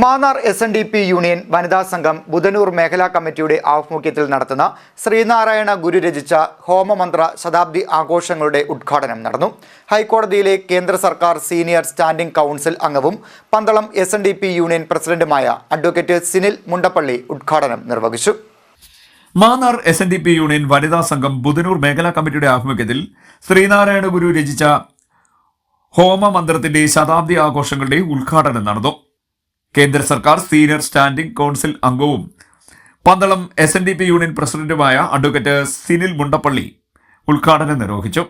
Mannar S N D P union വനിതാ സംഘം ബുധനൂർ മേഖലാ കമ്മിറ്റിയുടെ ആഭിമുഖ്യത്തിൽ നടത്തുന്ന ശ്രീനാരായണ ഗുരു രചിച്ച ഹോമമന്ത്ര ശതാബ്ദി ആഘോഷങ്ങളുടെ ഉദ്ഘാടനം നടന്നു. ഹൈക്കോടതിയിലെ കേന്ദ്ര സർക്കാർ സീനിയർ സ്റ്റാൻഡിംഗ് കൗൺസിൽ അംഗവും Pandalam S N D P union പ്രസിഡന്റുമായ അഡ്വക്കേറ്റ് സിനിൽ മുണ്ടപ്പള്ളി ഉദ്ഘാടനം നിർവഹിച്ചു. Mannar S N D P union വനിതാ സംഘം ബുധനൂർ മേഖലാ കമ്മിറ്റിയുടെ ആഭിമുഖ്യത്തിൽ ശ്രീനാരായണ ഗുരു രചിച്ച ഹോമമന്ത്രത്തിന്റെ ശതാബ്ദി ആഘോഷങ്ങളുടെ ഉദ്ഘാടനം നടന്നു. കേന്ദ്ര സർക്കാർ സീനിയർ സ്റ്റാൻഡിംഗ് കൗൺസിൽ അംഗവും Pandalam S N D P union പ്രസിഡന്റുമായ അഡ്വക്കേറ്റ് സിനിൽ മുണ്ടപ്പള്ളി ഉദ്ഘാടനം നിർവഹിച്ചു.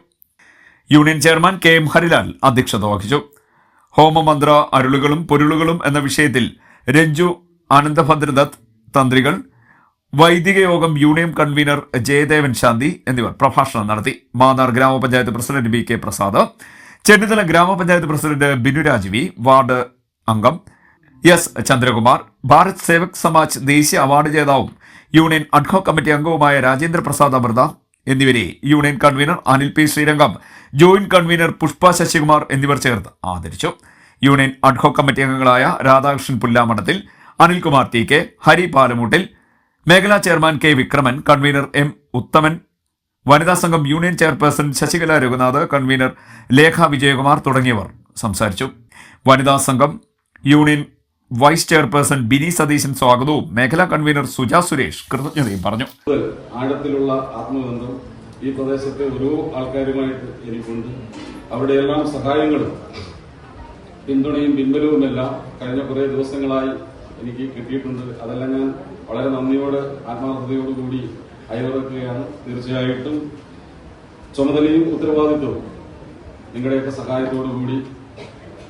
Union chairman K M Harilal അധ്യക്ഷത വഹിച്ചു. ഹോമമന്ത്ര അരുളുകളും പൊരുളുകളും എന്ന വിഷയത്തിൽ രഞ്ജു ആനന്ദഭദ്രദത്ത് തന്ത്രികൾ വൈദിക യോഗം യൂണിയൻ കൺവീനർ ജയദേവൻ ശാന്തി എന്നിവർ പ്രഭാഷണം നടത്തി. മാന്നാർ ഗ്രാമപഞ്ചായത്ത് president B K Prasad Chennithala ഗ്രാമപഞ്ചായത്ത് പ്രസിഡന്റ് ബിനുരാജ് വി വാർഡ് അംഗം എസ് ചന്ദ്രകുമാർ. ഭാരത് സേവക് സമാജ് ദേശീയ അവാർഡ് ജേതാവും യൂണിയൻ അഡ്ഹോ കമ്മിറ്റി അംഗവുമായ രാജേന്ദ്ര പ്രസാദ് അമൃത എന്നിവരെ union convener Anil P Sreerangam joint convener Pushpa Sasikumar എന്നിവർ ചേർന്ന് ആദരിച്ചു. യൂണിയൻ അഡ്ഹോ കമ്മിറ്റി അംഗങ്ങളായ രാധാകൃഷ്ണൻ പുല്ലാമഠത്തിൽ അനിൽകുമാർ ടി കെ ഹരി പാലമൂട്ടിൽ മേഖലാ chairman K Vikraman convener M Uthaman വനിതാ സംഘം union chairperson Sasikala Raghunath convener Lekha Vijayakumar തുടങ്ങിയവർ സംസാരിച്ചു. വനിതാ സംഘം union vice chairperson Bini Satheesan സ്വാഗതവും. മേഖലാ കൺവീനർ സുജാ സുരേഷ് കൃതജ്ഞതയും പറഞ്ഞു. ആഴത്തിലുള്ള ആത്മബന്ധം ഈ പ്രദേശത്തെ ഓരോ ആൾക്കാരുമായിട്ട് എനിക്കുണ്ട്. അവിടെയെല്ലാം സഹായങ്ങളും പിന്തുണയും പിൻബലവുമെല്ലാം കഴിഞ്ഞ കുറേ ദിവസങ്ങളായി എനിക്ക് കിട്ടിയിട്ടുണ്ട്. അതെല്ലാം ഞാൻ വളരെ നന്ദിയോട് ആത്മാർത്ഥതയോടുകൂടി അയവിറക്കുകയാണ്. തീർച്ചയായിട്ടും ചുമതലയും ഉത്തരവാദിത്വവും നിങ്ങളുടെയൊക്കെ സഹായത്തോടുകൂടി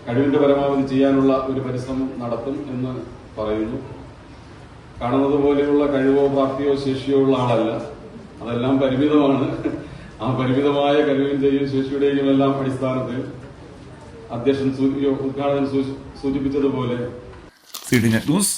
കഴിവിന്റെ പരമാവധി ചെയ്യാനുള്ള ഒരു പരിശ്രമം നടത്തും എന്ന് പറയുന്നു. കാണുന്നത് പോലെയുള്ള കഴിവോ പ്രാപ്തിയോ ശേഷിയോ ഉള്ള ആളല്ല. അതെല്ലാം പരിമിതമാണ്. ആ പരിമിതമായ കഴിവിന്റെയും ശേഷിയുടെയും എല്ലാം അടിസ്ഥാനത്തിൽ അധ്യക്ഷൻ ഉദ്ഘാടനം സൂചിപ്പിച്ചതുപോലെ. ന്യൂസ്